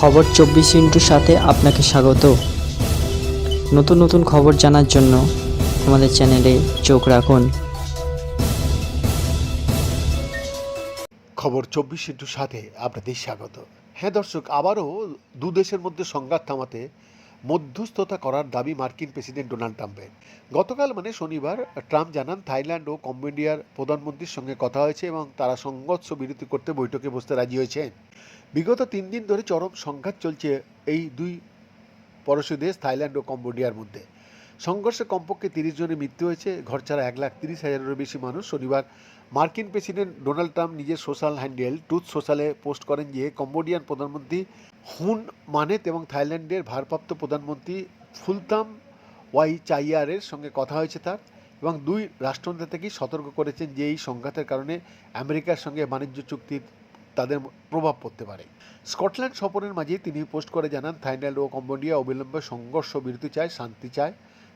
খবর চব্বিশ ইন্টুর সাথে আপনাকে স্বাগত। নতুন নতুন খবর জানার জন্য আমাদের চ্যানেলে চোখ রাখুন। খবর চব্বিশ ইন্টুর সাথে আপনাদের স্বাগত। হ্যাঁ দর্শক, আবারও দু দেশের মধ্যে সংঘাত থামাতে মধ্যস্থতা করার দাবি মার্কিন প্রেসিডেন্ট ডোনাল্ড ট্রাম্পের। গতকাল মানে শনিবার ট্রাম্প জানান, থাইল্যান্ড ও কম্বোডিয়ার প্রধানমন্ত্রীর সঙ্গে কথা হয়েছে এবং তারা সংঘর্ষ বিরতি করতে বৈঠকে বসতে রাজি হয়েছেন। বিগত তিন দিন ধরে চরম সংঘাত চলছে এই দুই পড়োশী দেশ, থাইল্যান্ড ও কম্বোডিয়ার মধ্যে। সংঘর্ষে কমপক্ষে তিরিশ জনের মৃত্যু হয়েছে। ঘর ছাড়া এক লাখ তিরিশ হাজারেরও বেশি মানুষ শনিবার মার্কিন প্রেসিডেন্ট ডোনাল্ড ট্রাম্প নিজের সোশ্যাল হ্যান্ডেল টুথ সোশ্যালে পোস্ট করেন যে, কম্বোডিয়ান প্রধানমন্ত্রী হুন মানেত এবং থাইল্যান্ডের ভারপ্রাপ্ত প্রধানমন্ত্রী ফুলতাম ওয়াই চাইয়ারের সঙ্গে কথা হয়েছে তার এবং দুই রাষ্ট্রনেতা থেকেই সতর্ক করেছেন যে, এই সংঘাতের কারণে আমেরিকার সঙ্গে বাণিজ্য চুক্তির তাদের প্রভাব পড়তে পারে। স্কটল্যান্ড সফরের মাঝে তিনি পোস্ট করে জানান, থাইল্যান্ড ও কম্বোডিয়া অবিলম্বে সংঘর্ষ বিরতি চায়, শান্তি চায়।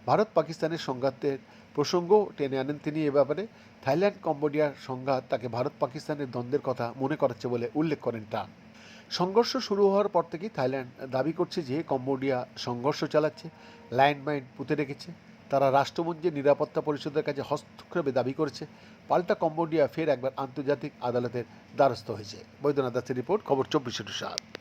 ভারত পাকিস্তানের সংঘাতের প্রসঙ্গ টেনে আনেন তিনি এ ব্যাপারে। থাইল্যান্ড কম্বোডিয়ার সংঘাত তাকে ভারত পাকিস্তানের দ্বন্দ্বের কথা মনে করাচ্ছে বলে উল্লেখ করেন ট্রাম্প সংঘর্ষ শুরু হওয়ার পর থেকেই থাইল্যান্ড দাবি করছে যে কম্বোডিয়া সংঘর্ষ চালাচ্ছে ল্যান্ডমাইন পুঁতে রেখেছে। তারা রাষ্ট্রপুঞ্জের নিরাপত্তা পরিষদের কাছে হস্তক্ষেপে দাবি করেছে, পাল্টা কম্বোডিয়া ফের একবার আন্তর্জাতিক আদালতের দ্বারস্থ হয়েছে। বৈদ্যনাথ দাসের রিপোর্ট, খবর চব্বিশে সাত